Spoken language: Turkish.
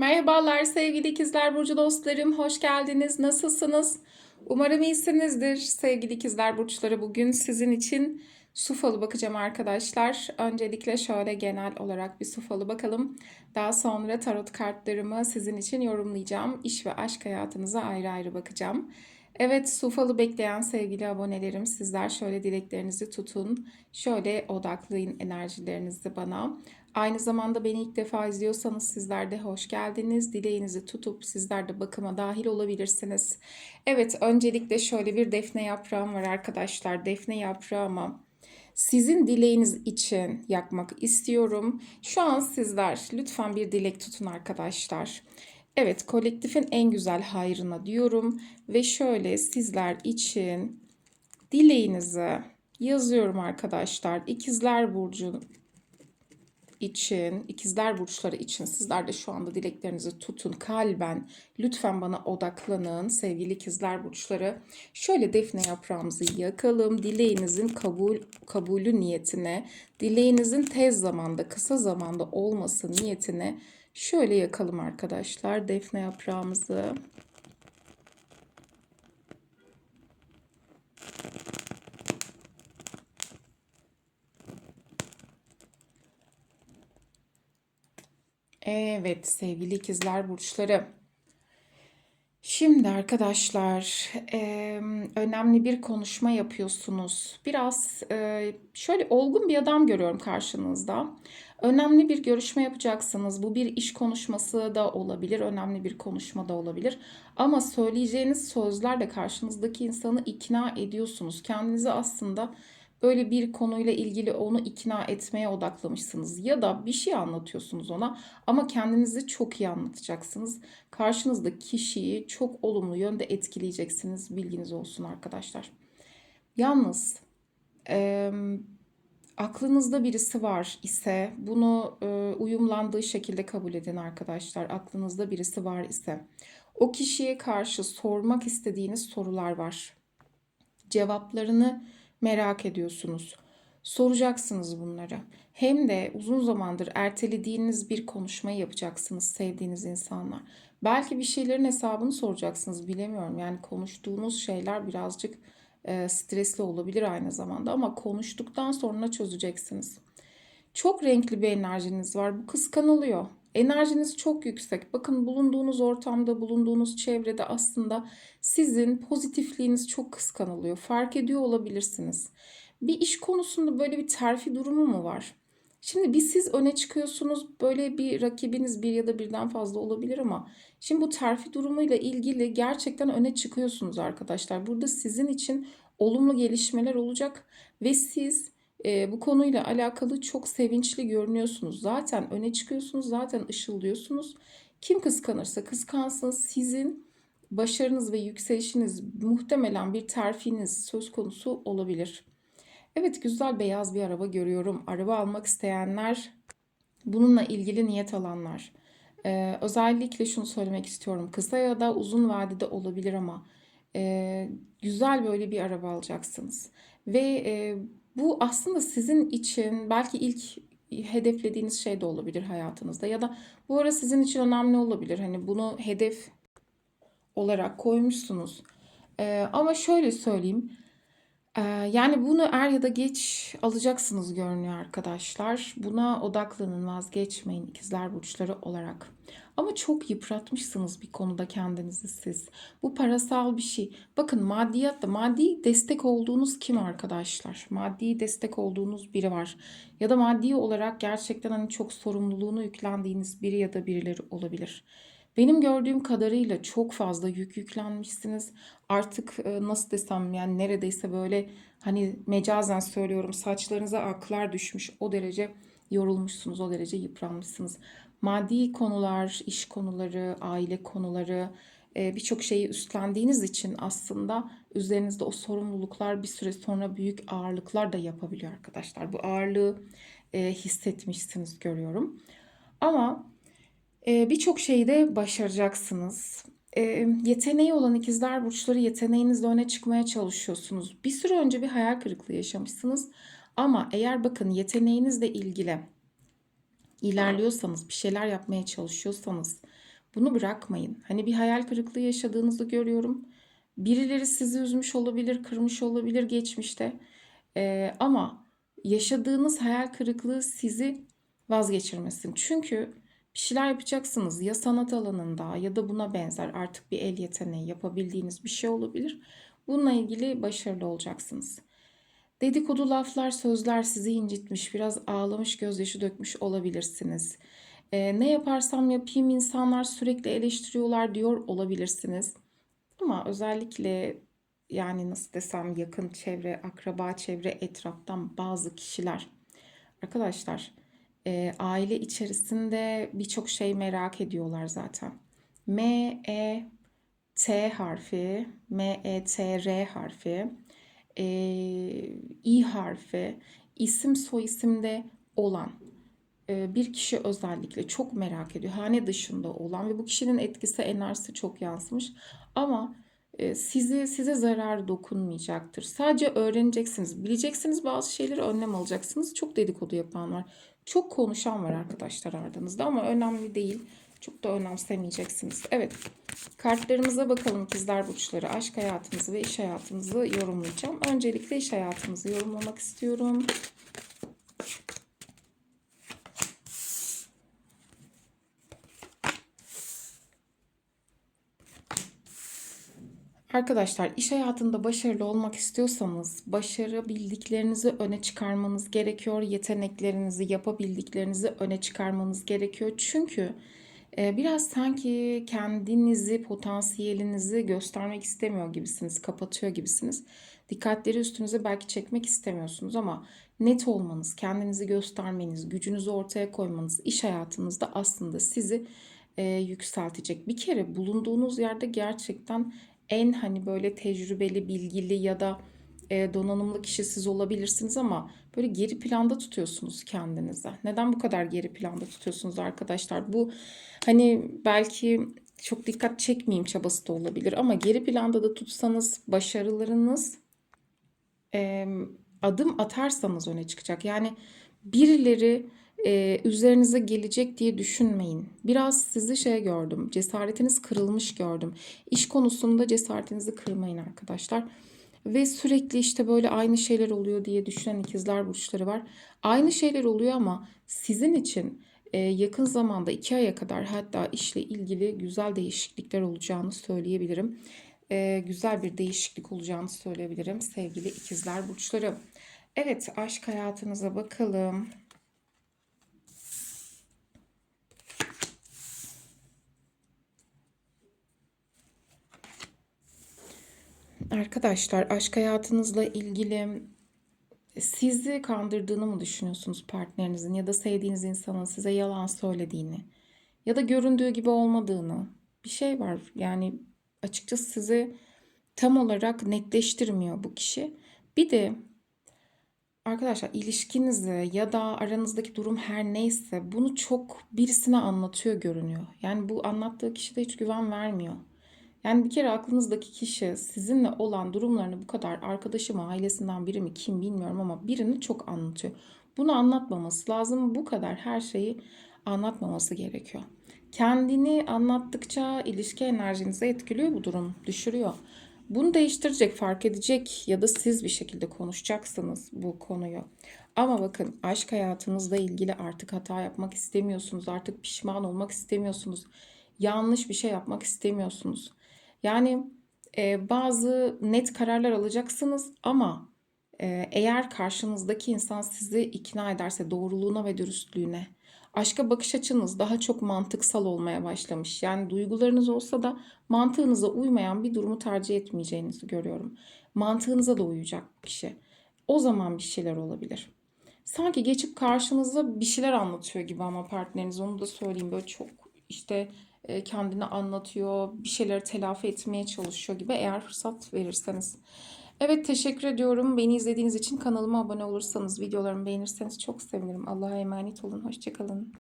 Merhabalar sevgili ikizler burcu dostlarım. Hoş geldiniz. Nasılsınız? Umarım iyisinizdir. Sevgili ikizler burçları bugün sizin için su falı bakacağım arkadaşlar. Öncelikle şöyle genel olarak bir su falı bakalım. Daha sonra tarot kartlarımı sizin için yorumlayacağım. İş ve aşk hayatınıza ayrı ayrı bakacağım. Evet, su falı bekleyen sevgili abonelerim, sizler şöyle dileklerinizi tutun. Şöyle odaklayın enerjilerinizi bana. Aynı zamanda beni ilk defa izliyorsanız sizler de hoş geldiniz. Dileğinizi tutup sizler de bakıma dahil olabilirsiniz. Evet, öncelikle şöyle bir defne yaprağım var arkadaşlar. Defne yaprağıma sizin dileğiniz için yakmak istiyorum. Şu an sizler lütfen bir dilek tutun arkadaşlar. Evet, kolektifin en güzel hayrına diyorum ve şöyle sizler için dileğinizi yazıyorum arkadaşlar. İkizler burcu için, ikizler burçları için sizler de şu anda dileklerinizi tutun kalben. Lütfen bana odaklanın sevgili ikizler burçları. Şöyle defne yaprağımızı yakalım. Dileğinizin kabul kabulü niyetine, dileğinizin tez zamanda, kısa zamanda olması niyetine şöyle yakalım arkadaşlar defne yaprağımızı. Evet sevgili ikizler burçları. Şimdi arkadaşlar önemli bir konuşma yapıyorsunuz. Biraz eee, şöyle olgun bir adam görüyorum karşınızda. Önemli bir görüşme yapacaksınız. Bu bir iş konuşması da olabilir, önemli bir konuşma da olabilir. Ama söyleyeceğiniz sözlerle karşınızdaki insanı ikna ediyorsunuz. Kendinizi aslında böyle bir konuyla ilgili onu ikna etmeye odaklamışsınız ya da bir şey anlatıyorsunuz ona ama kendinizi çok iyi anlatacaksınız. Karşınızdaki kişiyi çok olumlu yönde etkileyeceksiniz. Bilginiz olsun arkadaşlar. Yalnız eee, aklınızda birisi var ise bunu e, uyumlandığı şekilde kabul edin arkadaşlar. Aklınızda birisi var ise o kişiye karşı sormak istediğiniz sorular var. Cevaplarını merak ediyorsunuz. Soracaksınız bunları. Hem de uzun zamandır ertelediğiniz bir konuşmayı yapacaksınız sevdiğiniz insanlar. Belki bir şeylerin hesabını soracaksınız bilemiyorum. Yani konuştuğunuz şeyler birazcık e, stresli olabilir aynı zamanda ama konuştuktan sonra çözeceksiniz. Çok renkli bir enerjiniz var. Bu kıskanılıyor. Enerjiniz çok yüksek. Bakın bulunduğunuz ortamda, bulunduğunuz çevrede aslında sizin pozitifliğiniz çok kıskanılıyor. Fark ediyor olabilirsiniz. Bir iş konusunda böyle bir terfi durumu mu var? Şimdi bir siz öne çıkıyorsunuz. Böyle bir rakibiniz bir ya da birden fazla olabilir ama şimdi bu terfi durumuyla ilgili gerçekten öne çıkıyorsunuz arkadaşlar. Burada sizin için olumlu gelişmeler olacak ve siz e, bu konuyla alakalı çok sevinçli görünüyorsunuz. Zaten öne çıkıyorsunuz, zaten ışıldıyorsunuz. Kim kıskanırsa kıskansın sizin başarınız ve yükselişiniz muhtemelen bir terfiniz söz konusu olabilir. Evet güzel beyaz bir araba görüyorum. Araba almak isteyenler, bununla ilgili niyet alanlar. Ee, özellikle şunu söylemek istiyorum. Kısa ya da uzun vadede olabilir ama e, güzel böyle bir araba alacaksınız. Ve e, bu aslında sizin için belki ilk hedeflediğiniz şey de olabilir hayatınızda ya da bu ara sizin için önemli olabilir. Hani bunu hedef olarak koymuşsunuz. Ee, ama şöyle söyleyeyim. Ee, yani bunu er ya da geç alacaksınız görünüyor arkadaşlar. Buna odaklanın, vazgeçmeyin ikizler burçları olarak. Ama çok yıpratmışsınız bir konuda kendinizi siz. Bu parasal bir şey. Bakın maddiyatta maddi destek olduğunuz kim arkadaşlar? Maddi destek olduğunuz biri var. Ya da maddi olarak gerçekten hani çok sorumluluğunu yüklendiğiniz biri ya da birileri olabilir. Benim gördüğüm kadarıyla çok fazla yük yüklenmişsiniz. Artık e, nasıl desem yani neredeyse böyle hani mecazen söylüyorum saçlarınıza aklar düşmüş. O derece yorulmuşsunuz, o derece yıpranmışsınız. Maddi konular, iş konuları, aile konuları e, birçok şeyi üstlendiğiniz için aslında üzerinizde o sorumluluklar bir süre sonra büyük ağırlıklar da yapabiliyor arkadaşlar. Bu ağırlığı e, hissetmişsiniz görüyorum. Ama ee, birçok şeyi de başaracaksınız. Yeteneği olan ikizler burçları yeteneğinizle öne çıkmaya çalışıyorsunuz. Bir süre önce bir hayal kırıklığı yaşamışsınız. Ama eğer bakın yeteneğinizle ilgili ilerliyorsanız, bir şeyler yapmaya çalışıyorsanız, Bunu bırakmayın. Hani bir hayal kırıklığı yaşadığınızı görüyorum. Birileri sizi üzmüş olabilir, kırmış olabilir geçmişte. Ee, ama yaşadığınız hayal kırıklığı sizi vazgeçirmesin. Çünkü bir şeyler yapacaksınız ya sanat alanında ya da buna benzer artık bir el yeteneği yapabildiğiniz bir şey olabilir. Bununla ilgili başarılı olacaksınız. Dedikodu laflar, sözler sizi incitmiş, biraz ağlamış, gözyaşı dökmüş olabilirsiniz. Ee, ne yaparsam yapayım insanlar sürekli eleştiriyorlar diyor olabilirsiniz. Ama özellikle yani nasıl desem yakın çevre, akraba çevre, etraftan bazı kişiler. Arkadaşlar e, aile içerisinde birçok şey merak ediyorlar zaten. M, E, T harfi, M, E, T, R harfi, e, İ harfi, isim soy isimde olan e, bir kişi özellikle çok merak ediyor. Hane dışında olan ve bu kişinin etkisi enerjisi çok yansımış. Ama sizi size zarar dokunmayacaktır. Sadece öğreneceksiniz, bileceksiniz bazı şeyleri önlem alacaksınız. Çok dedikodu yapan var. Çok konuşan var arkadaşlar ardınızda ama önemli değil. Çok da önemsemeyeceksiniz. Evet. Kartlarımıza bakalım ikizler burçları. Aşk hayatınızı ve iş hayatınızı yorumlayacağım. Öncelikle iş hayatınızı yorumlamak istiyorum. Arkadaşlar iş hayatında başarılı olmak istiyorsanız başarabildiklerinizi öne çıkarmanız gerekiyor. Yeteneklerinizi, yapabildiklerinizi öne çıkarmanız gerekiyor. Çünkü biraz sanki kendinizi, potansiyelinizi göstermek istemiyor gibisiniz, kapatıyor gibisiniz. Dikkatleri üstünüze belki çekmek istemiyorsunuz ama net olmanız, kendinizi göstermeniz, gücünüzü ortaya koymanız iş hayatınızda aslında sizi e, yükseltecek. Bir kere bulunduğunuz yerde gerçekten en hani böyle tecrübeli, bilgili ya da e, donanımlı kişi siz olabilirsiniz ama böyle geri planda tutuyorsunuz kendinizi. Neden bu kadar geri planda tutuyorsunuz arkadaşlar? Bu hani belki çok dikkat çekmeyeyim çabası da olabilir ama geri planda da tutsanız başarılarınız e, adım atarsanız öne çıkacak. Yani birileri e, üzerinize gelecek diye düşünmeyin. Biraz sizi şey gördüm, cesaretiniz kırılmış gördüm. İş konusunda cesaretinizi kırmayın arkadaşlar. Ve sürekli işte böyle aynı şeyler oluyor diye düşünen ikizler burçları var. Aynı şeyler oluyor ama sizin için e, yakın zamanda iki aya kadar hatta işle ilgili güzel değişiklikler olacağını söyleyebilirim. E, güzel bir değişiklik olacağını söyleyebilirim sevgili ikizler burçları. Evet aşk hayatınıza bakalım. Arkadaşlar aşk hayatınızla ilgili sizi kandırdığını mı düşünüyorsunuz partnerinizin ya da sevdiğiniz insanın size yalan söylediğini ya da göründüğü gibi olmadığını bir şey var. Yani açıkçası sizi tam olarak netleştirmiyor bu kişi. Bir de arkadaşlar ilişkinizi ya da aranızdaki durum her neyse bunu çok birisine anlatıyor görünüyor. Yani bu anlattığı kişi de hiç güven vermiyor. Yani bir kere aklınızdaki kişi sizinle olan durumlarını bu kadar arkadaşı mı, ailesinden biri mi, kim bilmiyorum ama birini çok anlatıyor. Bunu anlatmaması lazım. Bu kadar her şeyi anlatmaması gerekiyor. Kendini anlattıkça ilişki enerjinizi etkiliyor bu durum, düşürüyor. Bunu değiştirecek, fark edecek ya da siz bir şekilde konuşacaksınız bu konuyu. Ama bakın aşk hayatınızla ilgili artık hata yapmak istemiyorsunuz. Artık pişman olmak istemiyorsunuz. Yanlış bir şey yapmak istemiyorsunuz. Yani e, bazı net kararlar alacaksınız ama e, eğer karşınızdaki insan sizi ikna ederse doğruluğuna ve dürüstlüğüne, aşka bakış açınız daha çok mantıksal olmaya başlamış. Yani duygularınız olsa da mantığınıza uymayan bir durumu tercih etmeyeceğinizi görüyorum. Mantığınıza da uyacak kişi. O zaman bir şeyler olabilir. Sanki geçip karşınıza bir şeyler anlatıyor gibi ama partneriniz onu da söyleyeyim böyle çok işte kendini anlatıyor, bir şeyleri telafi etmeye çalışıyor gibi eğer fırsat verirseniz. Evet teşekkür ediyorum. Beni izlediğiniz için kanalıma abone olursanız, videolarımı beğenirseniz çok sevinirim. Allah'a emanet olun. Hoşçakalın.